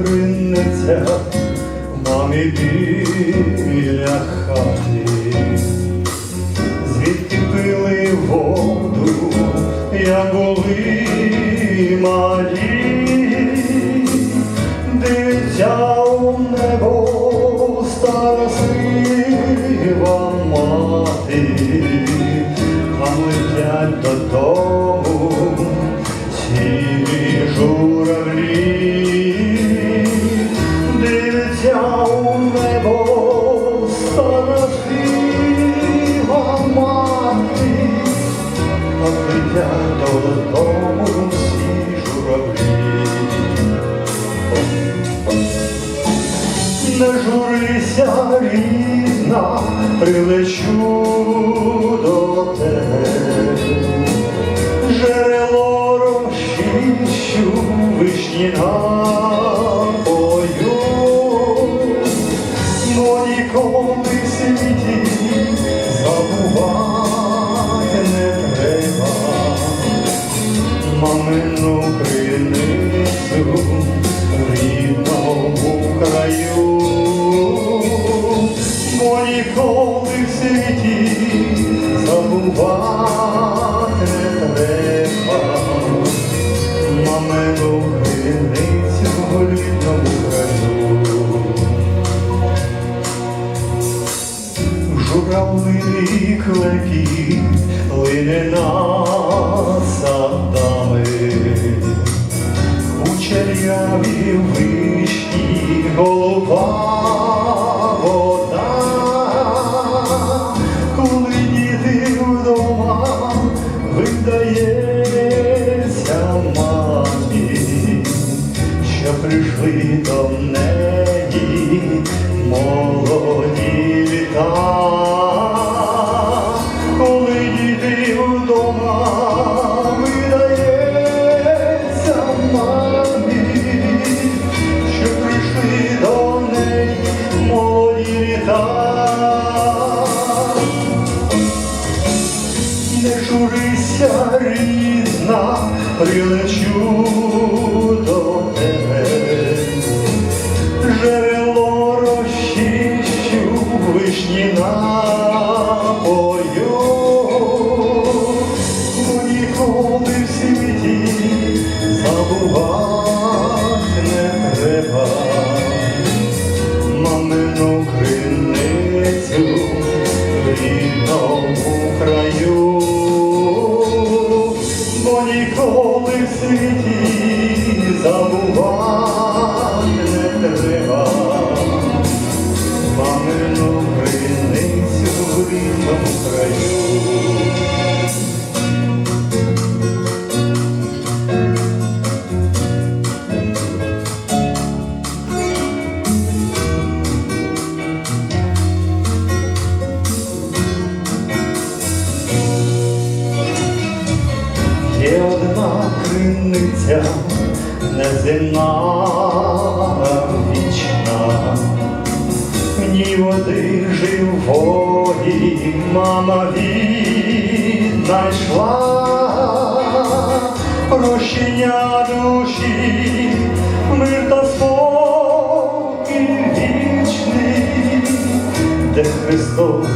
Кринниця мамі біля хати, звідки пили воду, як були малі, дитя летять додому всі журавлі. Не журися, рідна, прилечу до тебе. Джерело розчищу вишні напою, ніколи в світі забувати не треба, мамину криницю в літному краю. Журавлик клепіт лине над що прийшли до неї молоді літа, коли діти вдома видається мамі, що прийшли до неї молоді літа. Не журися, рідна, прилечу рідному краю, бо ніколи в криниця неземна вічна, в ній води живої мама віднайшла. Прощення душі, мир та спокій вічний, де Христос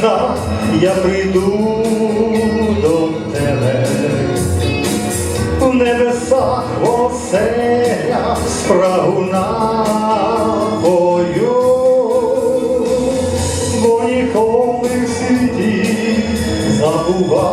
рідна, я прийду до тебе. В небесах оселя спрагу бою, бо ніколи в світі забувати